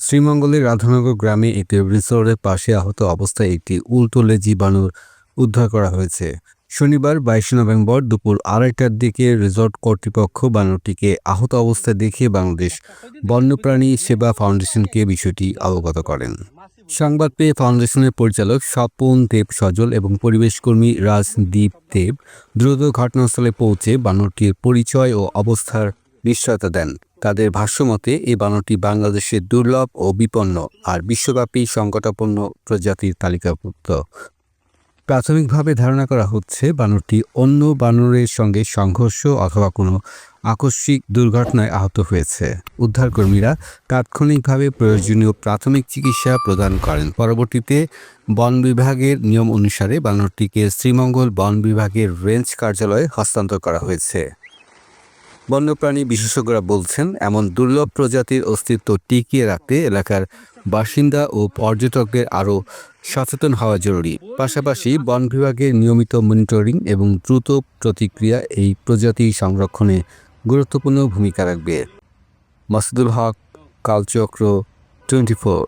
শ্রীমঙ্গলের রাধানগর গ্রামে একটি রিসোর্টের পাশে আহত অবস্থায় একটি উল্টোলে জীবাণুর উদ্ধার করা হয়েছে। শনিবার বাইশে নভেম্বর দুপুর আড়াইটার দিকে রিসোর্ট কর্তৃপক্ষ বানরটিকে আহত অবস্থায় দেখে বাংলাদেশ বন্যপ্রাণী সেবা ফাউন্ডেশনকে বিষয়টি অবগত করেন। সংবাদ পেয়ে ফাউন্ডেশনের পরিচালক স্বপন দেব সজল এবং পরিবেশকর্মী রাজদীপ দেব দ্রুত ঘটনাস্থলে পৌঁছে বানরটির পরিচয় ও অবস্থার নিশ্চয়তা দেন। তাদের ভাষ্যমতে, এই বানরটি বাংলাদেশের দুর্লভ ও বিপন্ন আর বিশ্বব্যাপী সংকটাপন্ন প্রজাতির তালিকাভুক্ত। প্রাথমিকভাবে ধারণা করা হচ্ছে, বানরটি অন্য বানরের সঙ্গে সংঘর্ষ অথবা কোনো আকস্মিক দুর্ঘটনায় আহত হয়েছে। উদ্ধারকর্মীরা তাৎক্ষণিকভাবে প্রয়োজনীয় প্রাথমিক চিকিৎসা প্রদান করেন। পরবর্তীতে বন বিভাগের নিয়ম অনুসারে বানরটিকে শ্রীমঙ্গল বন বিভাগের রেঞ্জ কার্যালয়ে হস্তান্তর করা হয়েছে। বন্যপ্রাণী বিশেষজ্ঞরা বলছেন, এমন দুর্লভ প্রজাতির অস্তিত্ব টিকিয়ে রাখতে এলাকার বাসিন্দা ও পর্যটকদের আরও সচেতন হওয়া জরুরি। পাশাপাশি বন বিভাগের নিয়মিত মনিটরিং এবং দ্রুত প্রতিক্রিয়া এই প্রজাতি সংরক্ষণে গুরুত্বপূর্ণ ভূমিকা রাখবে। Masudul Haque, Kalchakra twenty four.